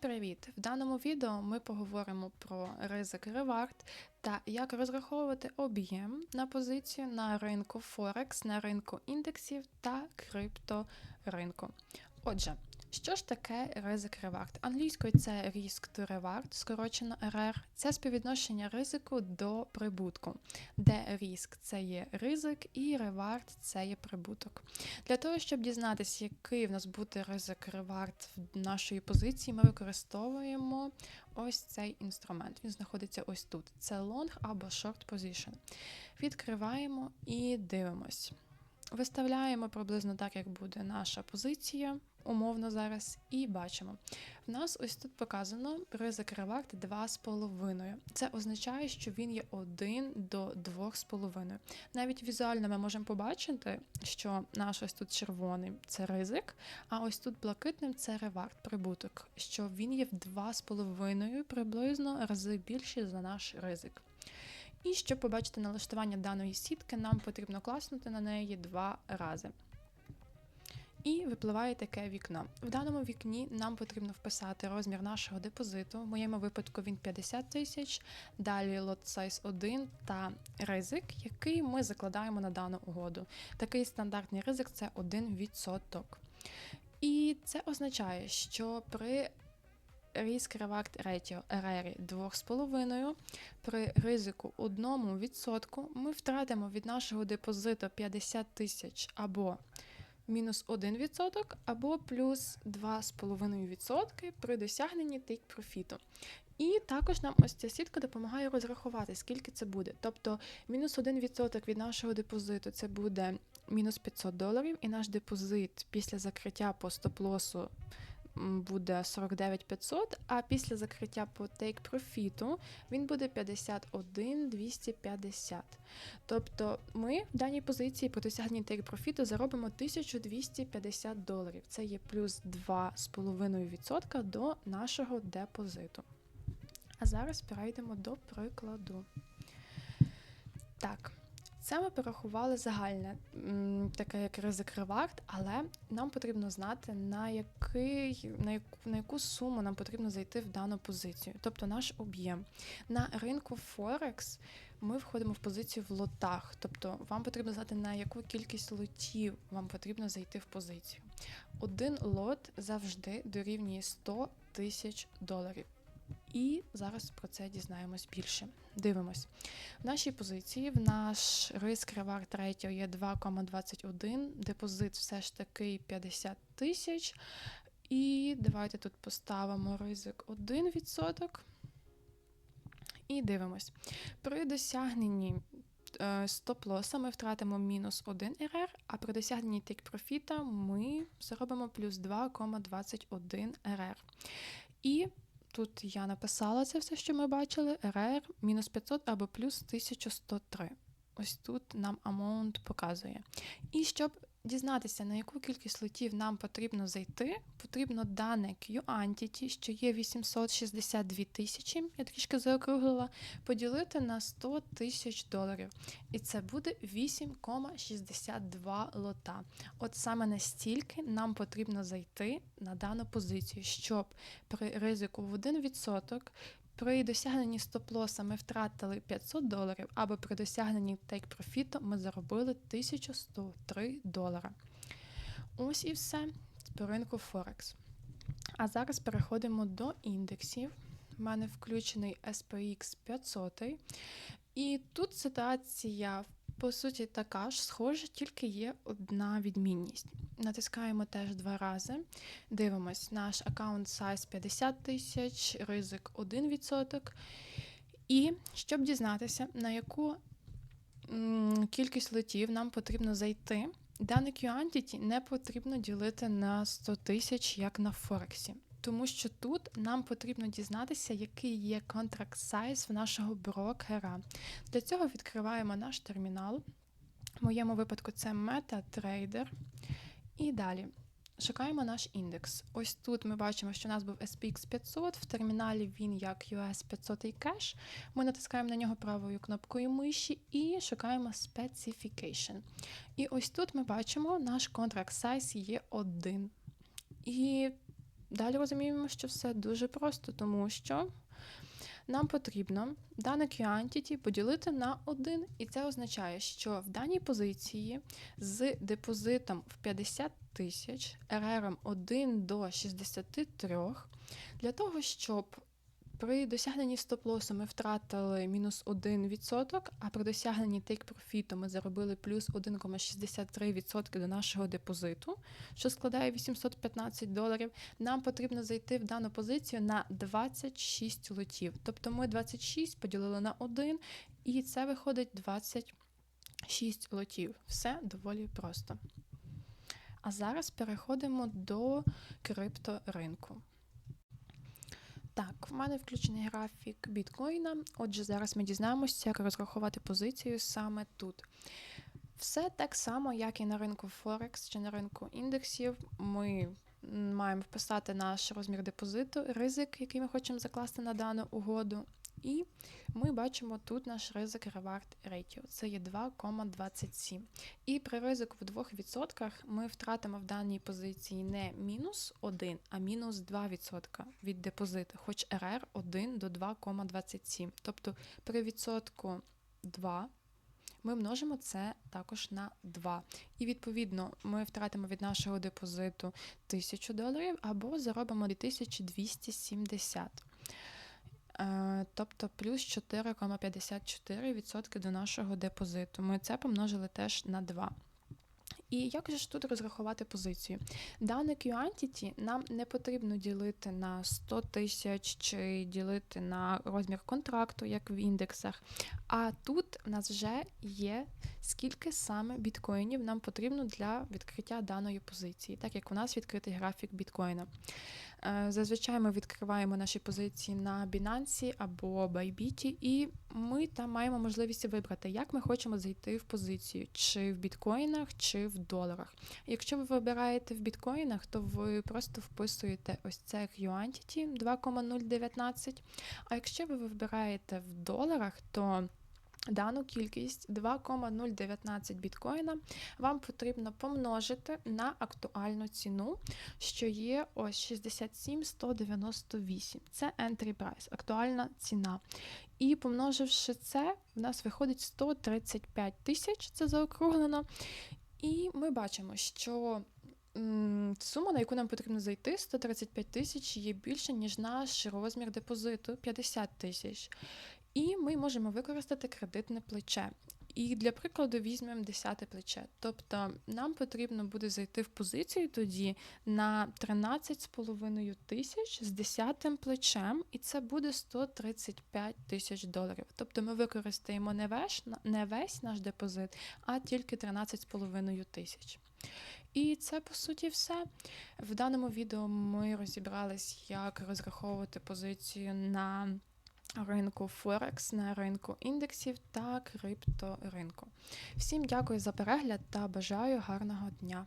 привіт! В даному відео ми поговоримо про ризик ревард та як розраховувати об'єм на позицію на ринку Форекс, на ринку індексів та крипторинку. Отже, що ж таке ризик ревард? Англійською це Risk to Reward, скорочено RR. Це співвідношення ризику до прибутку, де риск це є ризик і ревард це є прибуток. Для того, щоб дізнатися, який в нас буде ризик ревард в нашої позиції, ми використовуємо ось цей інструмент. Він знаходиться ось тут. Це long або short position. Відкриваємо і дивимось. Виставляємо приблизно так, як буде наша позиція, умовно зараз, і бачимо. В нас ось тут показано ризик ревард 2,5. Це означає, що він є 1 до 2,5. Навіть візуально ми можемо побачити, що наш ось тут червоний це ризик, а ось тут блакитним це ревард, прибуток, що він є в 2,5 приблизно рази більший за наш ризик. І щоб побачити налаштування даної сітки, нам потрібно класнути на неї два рази. І випливає таке вікно. В даному вікні нам потрібно вписати розмір нашого депозиту. В моєму випадку він 50 тисяч, далі лот сайз 1 та ризик, який ми закладаємо на дану угоду. Такий стандартний ризик це 1%. І це означає, що при Risk Reward Ratio RR 2,5 при ризику 1% ми втратимо від нашого депозиту 50 тисяч або мінус 1% або плюс 2,5% при досягненні тейк профіту. І також нам ось ця сітка допомагає розрахувати, скільки це буде. Тобто мінус 1% від нашого депозиту це буде мінус 500 доларів, і наш депозит після закриття по стоп-лосу буде 49 500, а після закриття по take профіту він буде 51 250. Тобто ми в даній позиції по досягненні take профіту заробимо 1250 доларів. Це є плюс 2,5% до нашого депозиту. А зараз перейдемо до прикладу. Так. Це ми порахували загальне, таке як ризик ревард, але нам потрібно знати, на який, на, яку, на яку суму нам потрібно зайти в дану позицію, тобто наш об'єм. На ринку Форекс ми входимо в позицію в лотах, тобто вам потрібно знати, на яку кількість лотів вам потрібно зайти в позицію. Один лот завжди дорівнює 100 тисяч доларів. І зараз про це дізнаємось більше. Дивимось. В нашій позиції в наш риск ревар третього є 2,21, депозит все ж таки 50 тисяч. І давайте тут поставимо ризик 1%. І дивимось. При досягненні е, стоп-лоса ми втратимо мінус 1 РР, а при досягненні тик профіта ми заробимо плюс 2,21 РР. І Тут я написала це все, що ми бачили, RR мінус 500 або плюс 1103. Ось тут нам amount показує. І щоб дізнатися, на яку кількість лотів нам потрібно зайти, потрібно дане Q-Antity, що є 862 тисячі, я трішки заокруглила, поділити на 100 тисяч доларів. І це буде 8,62 лота. От саме настільки нам потрібно зайти на дану позицію, щоб при ризику в 1% при досягненні стоп-лоса ми втратили 500 доларів, або при досягненні тейк-профіту ми заробили 1103 долара. Ось і все по ринку Форекс. А зараз переходимо до індексів. У мене включений SPX 500. І тут ситуація, по суті, така ж схожа, тільки є одна відмінність. Натискаємо теж два рази. Дивимось, наш аккаунт size 50 тисяч, ризик 1%. І щоб дізнатися, на яку кількість летів нам потрібно зайти, дане Q-Entity не потрібно ділити на 100 тисяч, як на Форексі. Тому що тут нам потрібно дізнатися, який є контракт сайз в нашого брокера. Для цього відкриваємо наш термінал. В моєму випадку це MetaTrader. І далі шукаємо наш індекс. Ось тут ми бачимо, що у нас був SPX 500, в терміналі він як US 500 і кеш. Ми натискаємо на нього правою кнопкою миші і шукаємо Specification. І ось тут ми бачимо, наш contract size є 1. І далі розуміємо, що все дуже просто, тому що нам потрібно дане Q-Entity поділити на 1, і це означає, що в даній позиції з депозитом в 50 тисяч, РР 1 до 63, для того, щоб при досягненні стоп-лосу ми втратили мінус 1%, а при досягненні take-профіту ми заробили плюс 1,63% до нашого депозиту, що складає 815 доларів. Нам потрібно зайти в дану позицію на 26 лотів. Тобто ми 26 поділили на 1, і це виходить 26 лотів. Все доволі просто. А зараз переходимо до крипторинку. Так, в мене включений графік біткоїна. Отже, зараз ми дізнаємося, як розрахувати позицію саме тут. Все так само, як і на ринку Форекс чи на ринку індексів. Ми маємо вписати наш розмір депозиту, ризик, який ми хочемо закласти на дану угоду. І ми бачимо тут наш ризик Reward Ratio. Це є 2,27. І при ризику в 2% ми втратимо в даній позиції не мінус 1, а мінус 2% від депозиту, хоч РР 1 до 2,27. Тобто при відсотку 2 ми множимо це також на 2. І відповідно ми втратимо від нашого депозиту 1000 доларів або заробимо 2270. Е, тобто плюс 4,54% до нашого депозиту. Ми це помножили теж на 2. І як же ж тут розрахувати позицію? Дане Q-Entity нам не потрібно ділити на 100 тисяч чи ділити на розмір контракту, як в індексах. А тут в нас вже є скільки саме біткоїнів нам потрібно для відкриття даної позиції, так як у нас відкритий графік біткоїна. Е, зазвичай ми відкриваємо наші позиції на Binance або Bybit, і ми там маємо можливість вибрати, як ми хочемо зайти в позицію, чи в біткоїнах, чи в доларах. Якщо ви вибираєте в біткоїнах, то ви просто вписуєте ось це QAntity 2,019. А якщо ви вибираєте в доларах, то Дану кількість 2,019 біткоїна вам потрібно помножити на актуальну ціну, що є ось 67,198. Це entry price, актуальна ціна. І помноживши це, в нас виходить 135 тисяч, це заокруглено. І ми бачимо, що сума, на яку нам потрібно зайти, 135 тисяч, є більше, ніж наш розмір депозиту 50 тисяч. І ми можемо використати кредитне плече. І для прикладу візьмемо 10 плече. Тобто нам потрібно буде зайти в позицію тоді на 13,5 тисяч з 10 плечем, і це буде 135 тисяч доларів. Тобто ми використаємо не весь, не весь наш депозит, а тільки 13,5 тисяч. І це по суті все. В даному відео ми розібрались, як розраховувати позицію на ринку Форекс, на ринку індексів та крипторинку. Всім дякую за перегляд та бажаю гарного дня!